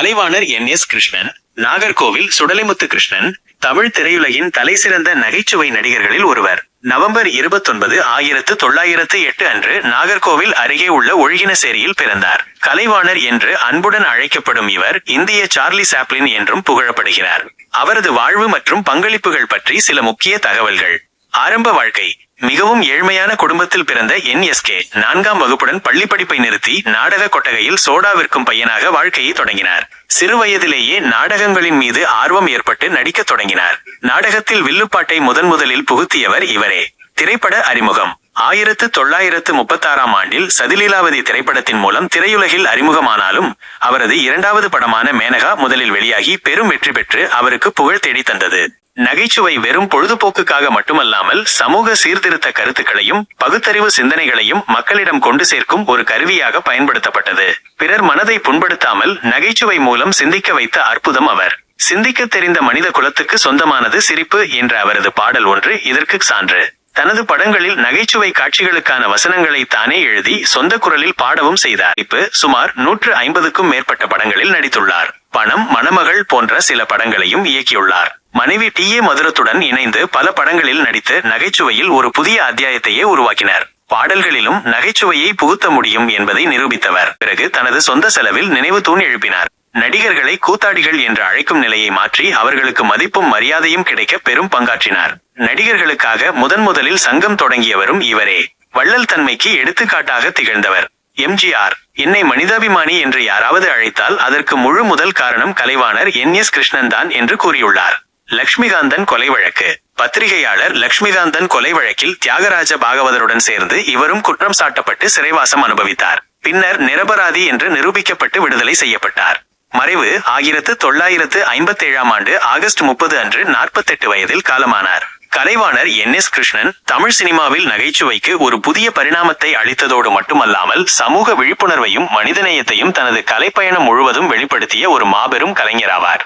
கலைவாணர் என். S. Krishnan Nagercoil Sudalaimuthu Krishnan Tamil திரையுலகின் தலைசிறந்த நகைச்சுவை நடிகர்களில் ஒருவர். நவம்பர் இருபத்தொன்பது ஆயிரத்து தொள்ளாயிரத்து எட்டு அன்று நாகர்கோவில் அருகே உள்ள ஒழுகினசேரியில் பிறந்தார். கலைவாணர் என்று அன்புடன் அழைக்கப்படும் இவர் இந்திய சார்லி சாப்ளின் என்றும் புகழப்படுகிறார். அவரது வாழ்வு மற்றும் பங்களிப்புகள் பற்றி சில முக்கிய தகவல்கள். ஆரம்ப வாழ்க்கை. மிகவும் ஏழ்மையான குடும்பத்தில் பிறந்த என் எஸ் கே நான்காம் வகுப்புடன் பள்ளி படிப்பை நிறுத்தி நாடக கொட்டகையில் சோடா விற்கும் பையனாக வாழ்க்கையை தொடங்கினார். சிறு வயதிலேயே நாடகங்களின் மீது ஆர்வம் ஏற்பட்டு நடிக்கத் தொடங்கினார். நாடகத்தில் வில்லுப்பாட்டை முதன் முதலில் புகுத்தியவர் இவரே. திரைப்பட அறிமுகம். ஆயிரத்து தொள்ளாயிரத்து முப்பத்தாறாம் ஆண்டில் சதிலீலாவதி திரைப்படத்தின் மூலம் திரையுலகில் அறிமுகமானாலும் அவரது இரண்டாவது படமான மேனகா முதலில் வெளியாகி பெரும் வெற்றி பெற்று அவருக்கு புகழ் தேடி தந்தது. நகைச்சுவை வெறும் பொழுதுபோக்குக்காக மட்டுமல்லாமல் சமூக சீர்திருத்த கருத்துக்களையும் பகுத்தறிவு சிந்தனைகளையும் மக்களிடம் கொண்டு சேர்க்கும் ஒரு கருவியாக பயன்படுத்தப்பட்டது. பிறர் மனதை புண்படுத்தாமல் நகைச்சுவை மூலம் சிந்திக்க வைத்த அற்புதம் அவர். சிந்திக்க தெரிந்த மனித குலத்துக்கு சொந்தமானது சிரிப்பு என்ற அவரது பாடல் ஒன்று இதற்கு சான்று. தனது படங்களில் நகைச்சுவை காட்சிகளுக்கான வசனங்களை தானே எழுதி சொந்த குரலில் பாடவும் செய்தார். இப்ப சுமார் நூற்று ஐம்பதுக்கும் மேற்பட்ட படங்களில் நடித்துள்ளார். பணம் மணமகள் போன்ற சில படங்களையும் இயக்கியுள்ளார். மனைவி டி ஏ மதுரத்துடன் இணைந்து பல படங்களில் நடித்து நகைச்சுவையில் ஒரு புதிய அத்தியாயத்தையே உருவாக்கினார். பாடல்களிலும் நகைச்சுவையை புகுத்த முடியும் என்பதை நிரூபித்தவர். பிறகு தனது சொந்த செலவில் நினைவு தூண் எழுப்பினார். நடிகர்களை கூத்தாடிகள் என்று அழைக்கும் நிலையை மாற்றி அவர்களுக்கு மதிப்பும் மரியாதையும் கிடைக்க பெரும் பங்காற்றினார். நடிகர்களுக்காக முதன் முதலில் சங்கம் தொடங்கியவரும் இவரே. வள்ளல் தன்மைக்கு எடுத்துக்காட்டாக திகழ்ந்தவர். எம்ஜிஆர் என்னை மனிதாபிமானி என்று யாராவது அழைத்தால் அதற்கு முழு முதல் காரணம் கலைவாணர் என். எஸ். கிருஷ்ணன் தான் என்று கூறியுள்ளார். லக்ஷ்மிகாந்தன் கொலை வழக்கு. பத்திரிகையாளர் லக்ஷ்மிகாந்தன் கொலை வழக்கில் தியாகராஜ பாகவதருடன் சேர்ந்து இவரும் குற்றம் சாட்டப்பட்டு சிறைவாசம் அனுபவித்தார். பின்னர் நிரபராதி என்று நிரூபிக்கப்பட்டு விடுதலை செய்யப்பட்டார். மறைவு ஆயிரத்து தொள்ளாயிரத்து ஐம்பத்தி ஏழாம் ஆண்டு ஆகஸ்ட் முப்பது அன்று நாற்பத்தெட்டு வயதில் காலமானார். கலைவாணர் என் எஸ் கிருஷ்ணன் தமிழ் சினிமாவில் நகைச்சுவைக்கு ஒரு புதிய பரிணாமத்தை அளித்ததோடு மட்டுமல்லாமல் சமூக விழிப்புணர்வையும் மனிதநேயத்தையும் தனது கலைப்பயணம் முழுவதும் வெளிப்படுத்திய ஒரு மாபெரும் கலைஞராவார்.